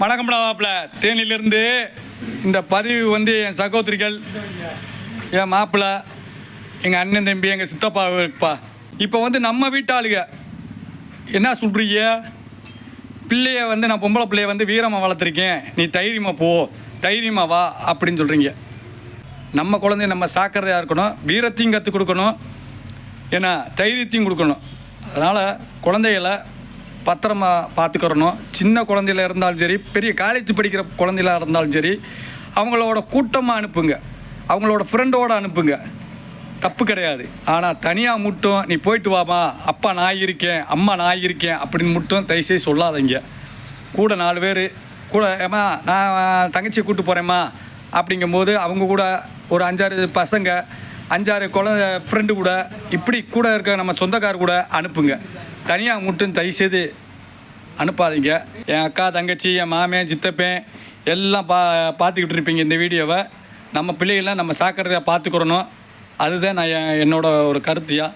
வணக்கம்டா வாப்பில் தேனியிலிருந்து இந்த பதிவு வந்து என் சகோதரிகள் என் மாப்பிள்ளை எங்கள் அண்ணன் தம்பி எங்கள் சித்தப்பா இருப்பா இப்போ வந்து நம்ம வீட்டாளுங்க என்ன சொல்கிறீங்க பிள்ளைய வந்து நான் பொம்பளை பிள்ளைய வந்து வீரமாக வளர்த்துருக்கேன். நீ தைரியமாக போ தைரியமாக வா அப்படின்னு சொல்கிறீங்க நம்ம குழந்தைய நம்ம சாக்கிரதையாக இருக்கணும் வீரத்தையும் கற்றுக் கொடுக்கணும் ஏன்னா தைரியத்தையும் கொடுக்கணும். அதனால் குழந்தைகளை பத்திரமா பார்த்துக்கிறணும். சின்ன குழந்தையில இருந்தாலும் சரி பெரிய காலேஜ் படிக்கிற குழந்தையில இருந்தாலும் சரி அவங்களோட கூட்டமாக அனுப்புங்க. அவங்களோட ஃப்ரெண்டோட அனுப்புங்க. தப்பு கிடையாது. ஆனால் தனியாக மட்டும் நீ போயிட்டு வாமா அப்பா நான் இருக்கேன். அம்மா நான் இருக்கேன். அப்படின்னு மட்டும் தயவுசெய்து சொல்லாதீங்க. கூட நாலு பேர் கூட ஏம்மா நான் தங்கச்சி கூப்பிட்டு போகிறேம்மா அப்படிங்கும்போது அவங்க கூட ஒரு அஞ்சாறு பசங்க அஞ்சாறு குழந்தை ஃப்ரெண்டு கூட இப்படி கூட இருக்க நம்ம சொந்தக்கார கூட அனுப்புங்க. தனியாக மட்டும் தயவுசெய்து அனுப்பாதீங்க. என் அக்கா தங்கச்சி என் மாமன் சித்தப்பேன் எல்லாம் பா பார்த்துக்கிட்டு இருப்பீங்க இந்த வீடியோவை. நம்ம பிள்ளைகளை நம்ம சாக்கிரதையாக பார்த்துக்கிறணும். அதுதான் நான் என் என்னோட ஒரு கருத்தியாக